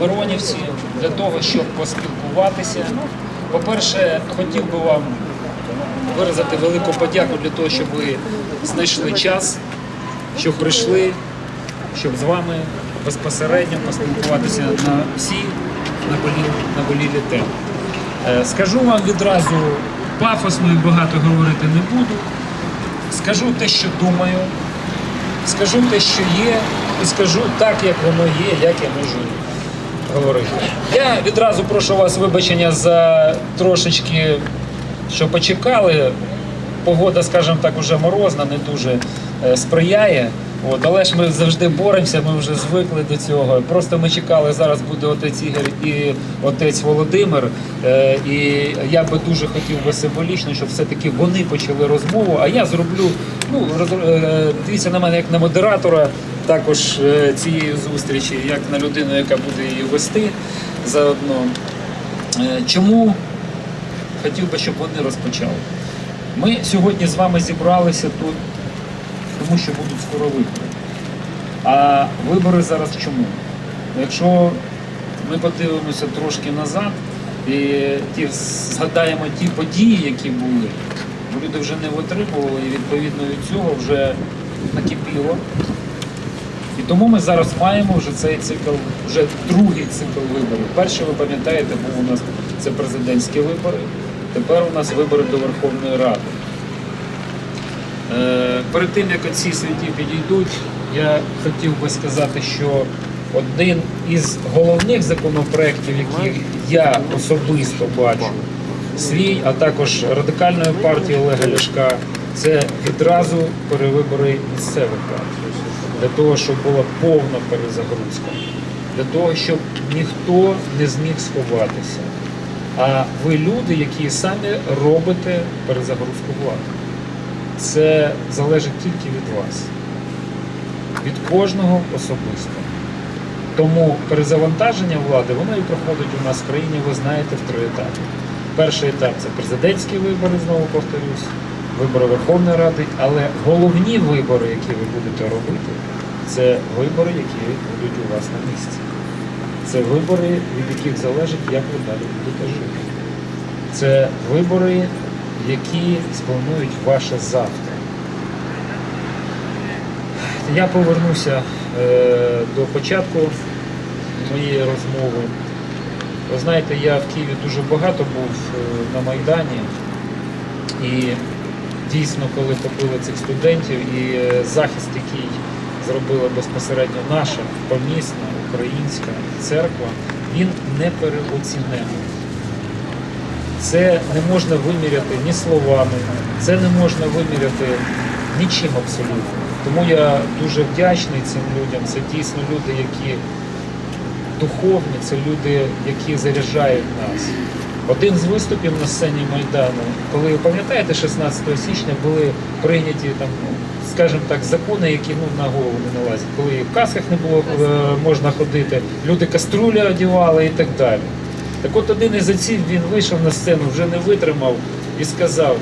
Миронівці для того, щоб поспілкуватися. По-перше, хотів би вам виразити велику подяку для того, щоб ви знайшли час, щоб прийшли, щоб з вами безпосередньо поспілкуватися на всі наболілі, наболілі теми. Е, Скажу вам відразу, пафосно і багато говорити не буду. Скажу те, що думаю, скажу те, що є, і скажу так, як воно є, як я можу говорити. Я відразу прошу вас вибачення за трошечки, що почекали. Погода, скажімо так, уже морозна, не дуже е, сприяє. От, але ж ми завжди боремося, ми вже звикли до цього. Просто ми чекали, зараз буде отець Ігор і отець Володимир. Е, і я би дуже хотів би символічно, щоб все-таки вони почали розмову. А я зроблю, ну роз- е, дивіться на мене як на модератора також е, цієї зустрічі, як на людину, яка буде її вести заодно. Е, Чому хотів би, щоб вони розпочали? Ми сьогодні з вами зібралися тут, тому що будуть скоро вибори. А вибори зараз чому? Якщо ми подивимося трошки назад і ті, згадаємо ті події, які були, люди вже не витримували і відповідно від цього вже накипіло. Тому ми зараз маємо вже цей цикл, вже другий цикл виборів. Перший, ви пам'ятаєте, був у нас це президентські вибори. Тепер у нас вибори до Верховної Ради. Е, Перед тим, як оці святі підійдуть, я хотів би сказати, що один із головних законопроєктів, які я особисто бачу, свій, а також радикальної партії Олега Ляшка, це відразу перевибори місцевих рад. Для того, щоб була повна перезагрузка, для того, щоб ніхто не зміг сховатися. А ви люди, які самі робите перезагрузку влади. Це залежить тільки від вас, від кожного особисто. Тому перезавантаження влади, воно і проходить у нас в країні, ви знаєте, в три етапи. Перший етап це президентські вибори, знову повторюсь, вибори Верховної Ради, але головні вибори, які ви будете робити, це вибори, які будуть у вас на місці. Це вибори, від яких залежить, як ви далі будете жити. Це вибори, які спланують ваше завтра. Я повернуся е, до початку моєї розмови. Ви знаєте, я в Києві дуже багато був е, на Майдані. І дійсно, коли побили цих студентів і е, захист, який зробила безпосередньо наша помісна українська церква, він не переоцінений. Це не можна виміряти ні словами, це не можна виміряти нічим абсолютно. Тому я дуже вдячний цим людям. Це дійсно люди, які духовні, це люди, які заряджають нас. Один з виступів на сцені Майдану, коли ви пам'ятаєте, 16 січня були прийняті там, ну, скажімо так, закони, які ну, на голову не налазять, коли і в касках не було е, можна ходити, люди каструлі одягали і так далі. Так от один із отців він вийшов на сцену, вже не витримав і сказав,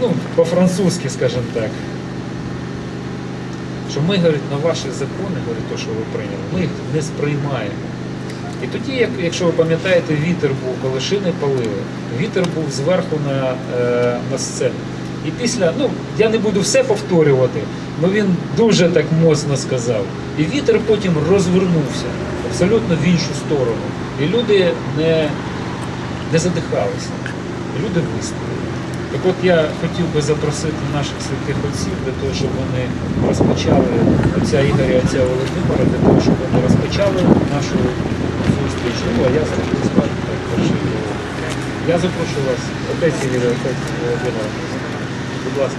ну, по-французьки, скажімо так, що ми, говорить, на ваші закони, говорить, то, що ви прийняли, ми їх не сприймаємо. І тоді, якщо ви пам'ятаєте, вітер був, коли шини палили, вітер був зверху на, е, на сцену. І після, ну, я не буду все повторювати, але він дуже так моцно сказав. І вітер потім розвернувся абсолютно в іншу сторону. І люди не, не задихалися, люди вистояли. Так от я хотів би запросити наших святих отців для того, щоб вони розпочали отця Ігоря, отця Володимира, для того, щоб вони розпочали нашу Ну, я. Я запрошую вас, отець Ігор, отець Володимир. Будь ласка.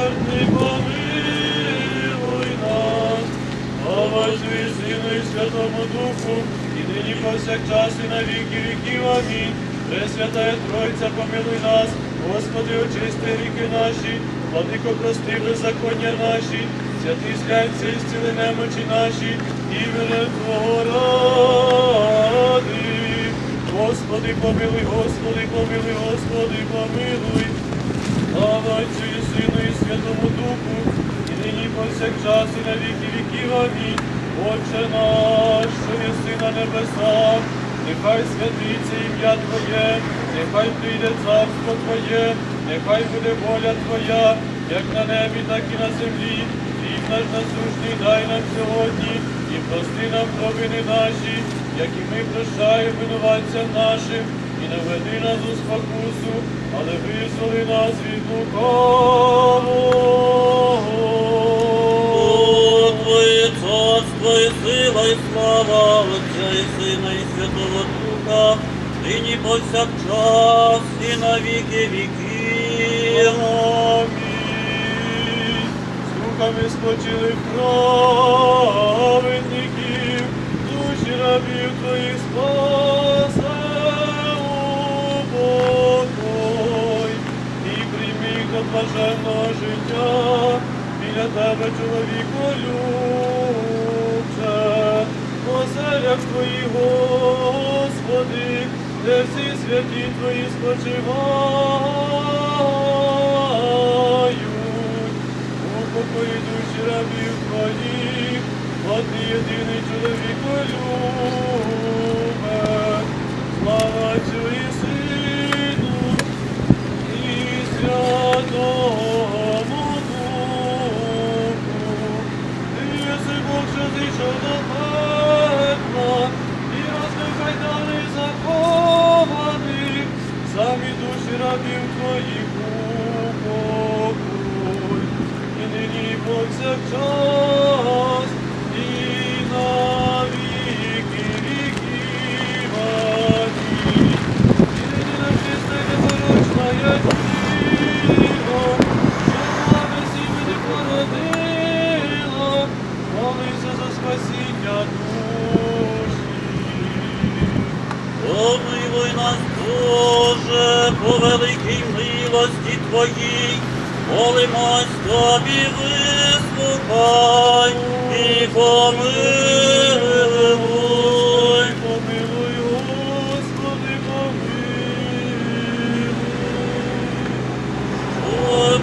помилуй нас, слава Отцю Сину і Святому Духу, і нині повсякчас і на віки віків. Амінь. Пресвятая Тройця, помилуй нас, Господи, очисти ріки наші, владико, прости беззаконня наші, святий і зціли немочі наші, іменем Твого ради. Господи, помилуй, Господи, помилуй, Господи, помилуй. Слава Отцю і Сину і Святому Духу, і нині повсякчас і на віки віків. Амінь. Отче наш, що єси на небесах, нехай святиться ім'я Твоє, нехай прийде царство Твоє, нехай буде воля Твоя, як на небі, так і на землі. Хліб наш насущний дай нам сьогодні, і прости нам провини наші, як і ми прощаємо винуватцям нашим, і не веди нас у спокусу, але визволи нас від лукавого. Твоє царство і сила і слава Отця і Сина і Святого Духа, нині повсякчас і на віки віків. Амінь. З духами спочили праведників, душі рабів твоїх спасе блаженного життя, біля тебе, чоловіко любче, оселях твої, Господи, де всі святі твої спочивають. Упокої душі рабів твоїх, ти єдиний чоловіко любе. Слава Отцю рабів твоїх упокой. І нині повсякчас, молимось Тобі, вислухай і помилуй. Помилуй, Господи, помилуй.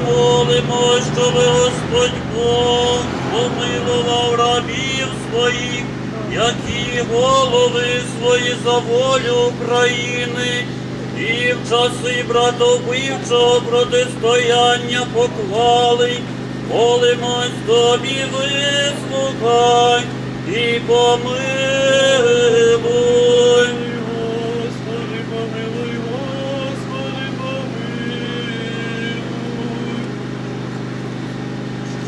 Молимось, щоби Господь Бог помилував рабів своїх, які голови свої за волю України, і в часи братовбивчого протистояння поклали. Молимось тобі, вислухай і помилуй. Господи, помилуй, Господи, помилуй.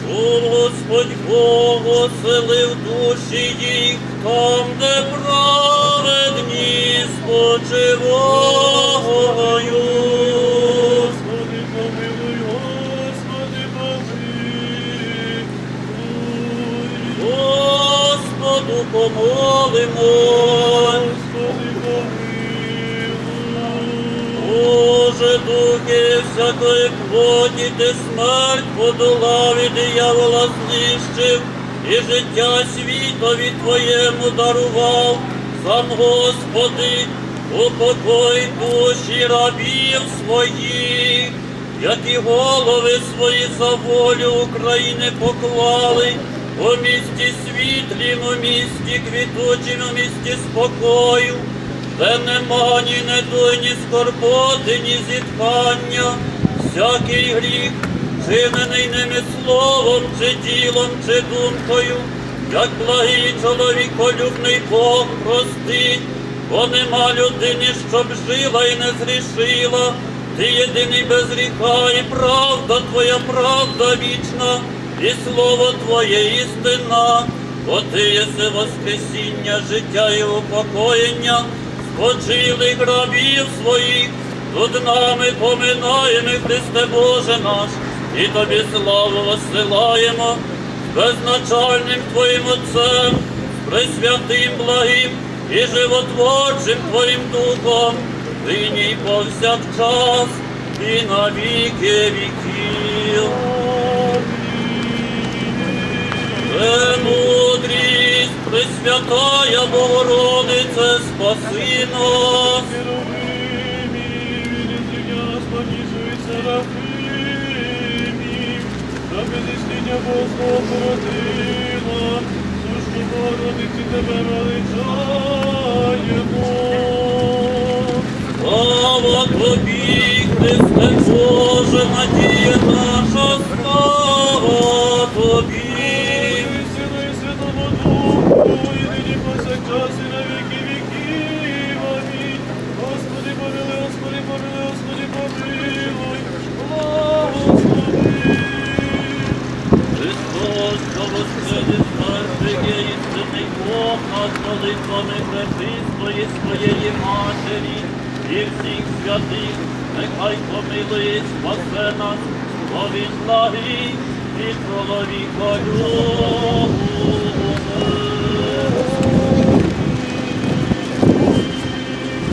Щоб Господь Бог оселив душі їх там, де праведні спочивають. Господи, помилуй, Господи, помилуй. Господу помолимо. Господи, помилуй. Боже, духи всякої плоті, ти смерть подолав і диявола знищив, і життя світові Твоєму дарував, сам Господи, упокой душі рабів своїх, які голови свої за волю України поклали, у місті світлім, у місті квітучим, у місті спокою. Де нема ні недуги, ні скорботи, ні зітхання, всякий гріх, чинений ними словом, чи ділом, чи думкою, як благий чоловіколюбний Бог простить, бо нема людини, щоб жила і не зрішила, ти єдиний без гріха, і правда Твоя, правда вічна, і слово Твоє істина, бо Ти єси воскресіння, життя і упокоєння, спочилих грабів своїх, над нами поминаємо, Христе Боже наш, і Тобі славу посилаємо, безначальним Твоїм Отцем, пресвятим благим і животворчим Твоїм Духом, нині повсякчас, і на віки віків. Премудрість, Пресвятая Богородице, спаси нас. Серафимів, та Бога породила, сушні Богородиці тебе величаємо. Слава Тобі, Христе Боже, надія наша, слава Тобі. Святому Духу, Воскресив з мертвих, є над молитвами своєї матері і всіх святих, нехай помилує, спасе нас, і чоловіка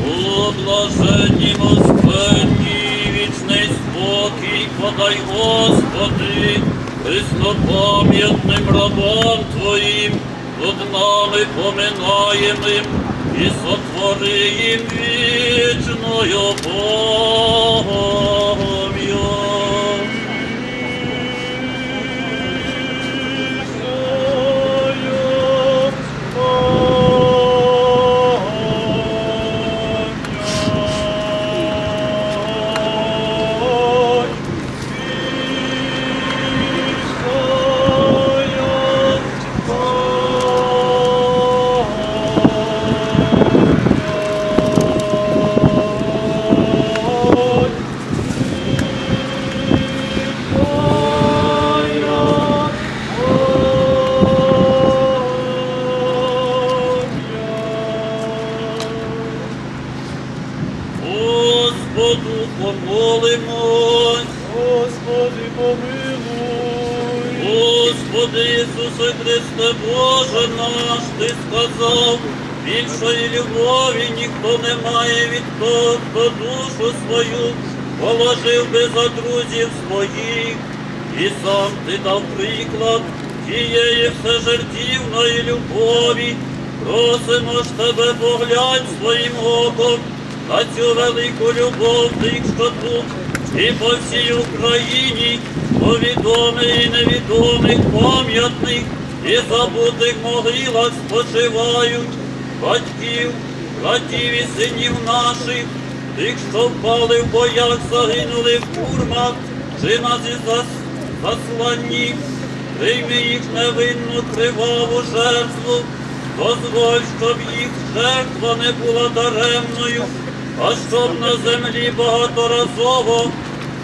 О, блаженні Господні, вічний спокій, подай, Господи, Христопам'ятним рабам Твоїм, над нами поминаємим, і сотвори їм вічною Богом'я. Помолимось. Господи, помилуй. Господи Ісусе Христе, Боже наш, Ти сказав, більшої любові ніхто не має від того, хто душу свою положив би за друзів своїх, і сам ти дав приклад тієї всежертівної любові. Просимо ж тебе, поглянь своїм оком на цю велику любов тих, що тут і по всій Україні, по відомих і невідомих, пам'ятних і забутих могилах спочивають батьків, братів і синів наших, тих, що впали в боях, загинули в тюрмах, чи на зі зас- засланні. Прийми їх невинну криваву жертву, дозволь, щоб їх жертва не була даремною, а щоб на землі багаторазово,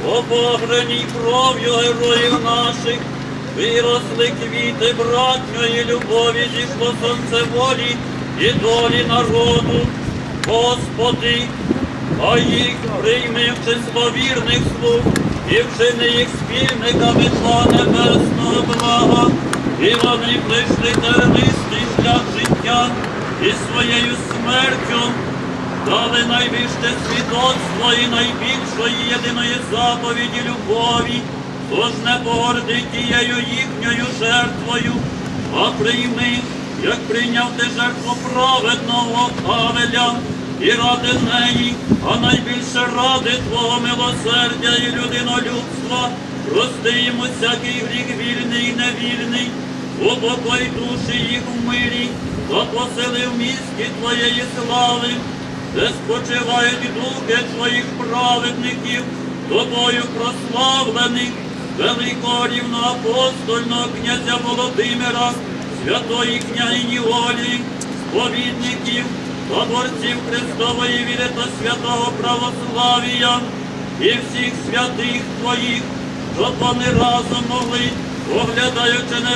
обогрені кров'ю героїв наших, виросли квіти братньої любові, сонце волі і долі народу. Господи, а їх прийми в число вірних слуг і вчини їх спільниками Тва небесного блага, і вони прийшли тернистий шлях життя і своєю смертю дали найвище свідоцтво і найбільшої єдиної заповіді любові, тож не погорди тією їхньою жертвою, а прийми, як прийняв ти жертву праведного Авеля, і ради неї, а найбільше ради Твого милосердя і людинолюбства, прости йому всякий гріх вільний і невільний, упокой душі їх в мирі, та посели в місті Твоєї слави, де спочивають духи Твоїх праведників, тобою прославлених, великого рівноапостольного князя Володимира, святої княгині Олі, сповідників, та борців Христової віри та святого православія, і всіх святих Твоїх, щоб вони разом могли, оглядаючи не